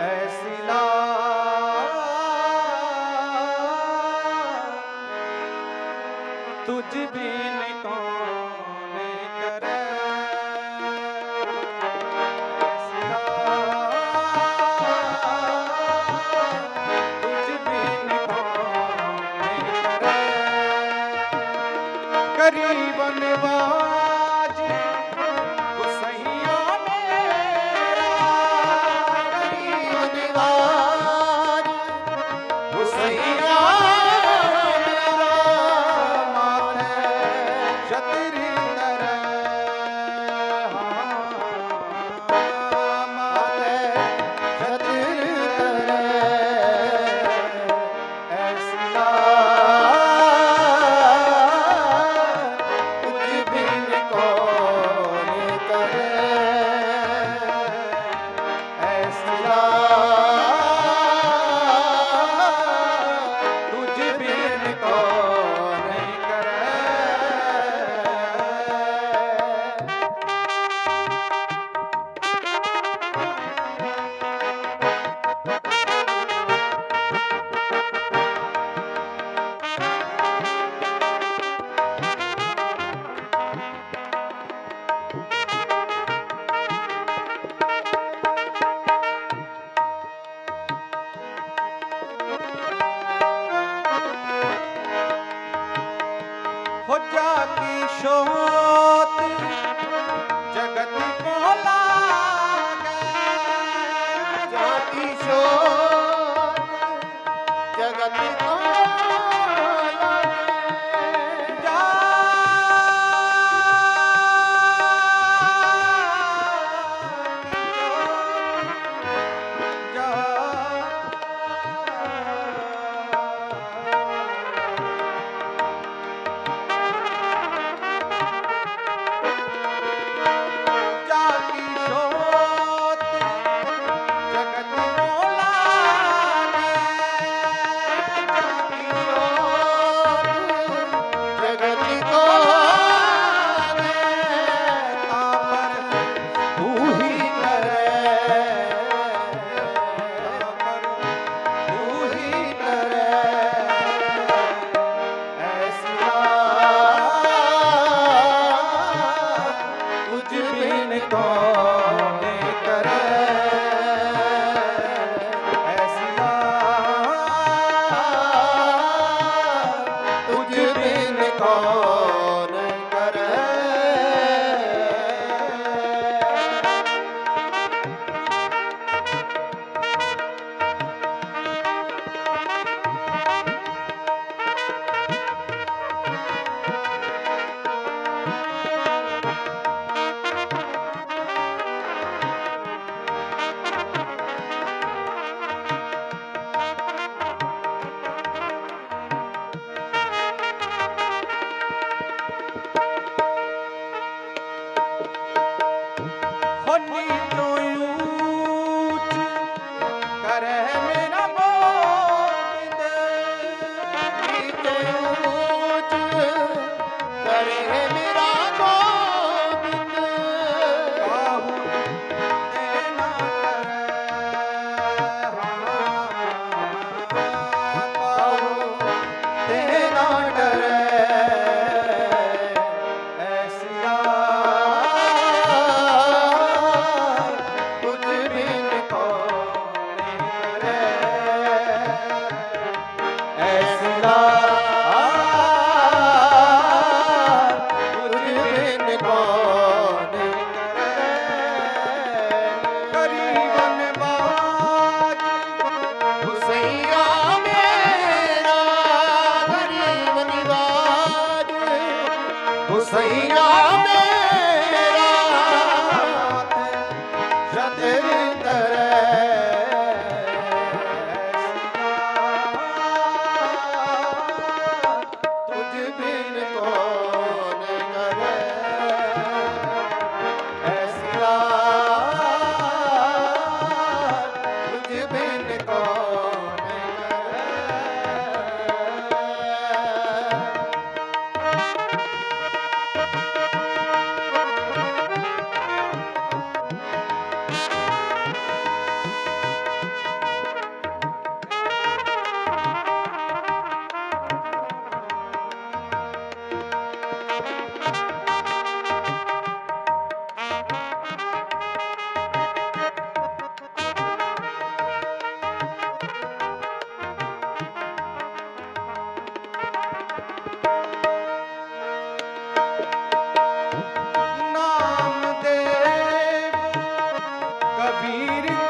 ਐਸੀ ਲਾ ਤੁਝ ਬੀਨ ਕੌਣ ਕਰੇ ਐਸੀ ਲਾ ਤੁਝ ਬੀਨ ਕੌਣ ਕਰੇ ਕਰੀਬ যা কিশোর कबीर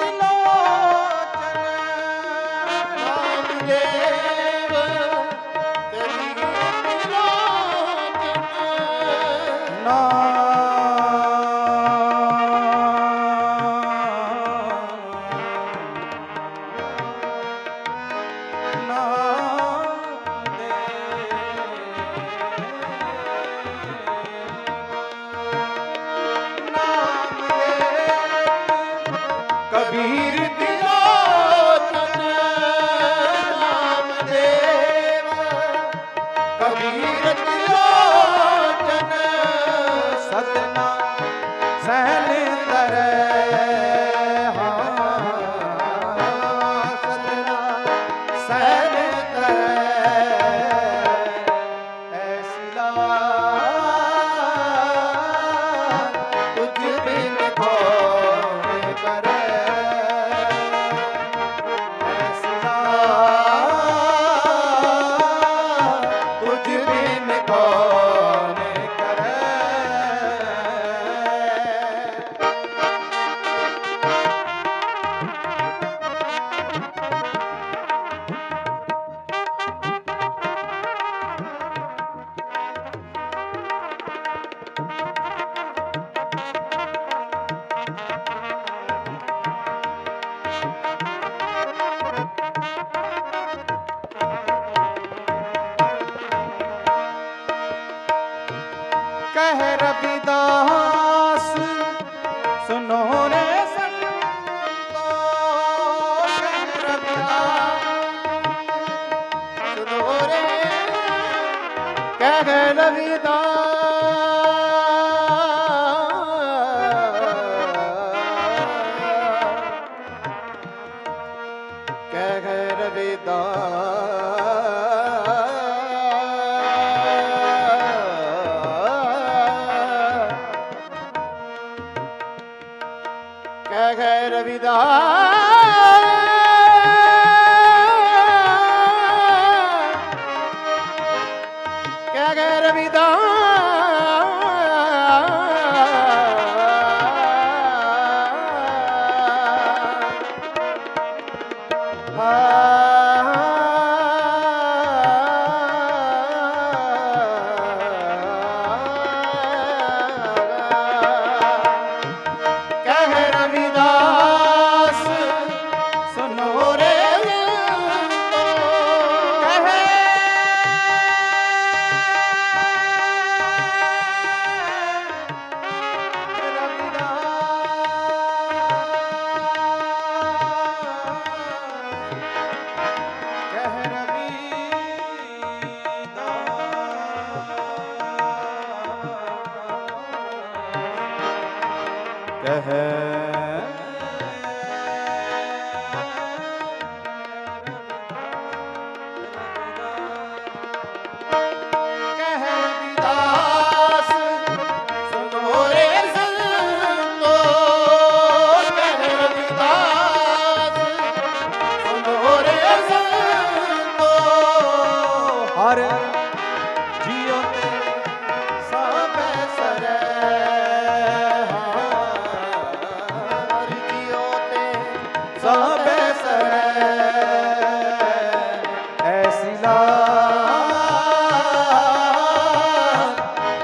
ਕਹਿ ਰਬੀ ਦਾ।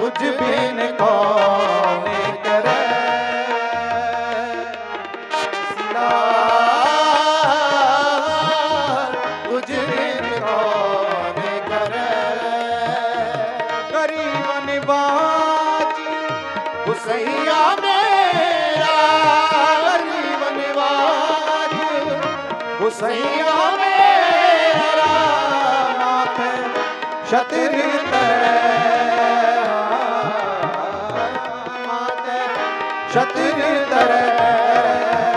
तुझ बिन कौन करे तुझ बिन कौन करे करीबन बाज हुसैया मेरा करीबन बाज हुसैया मेरा नाथ शतिर तरह ਛਤਰ ਤਰੇ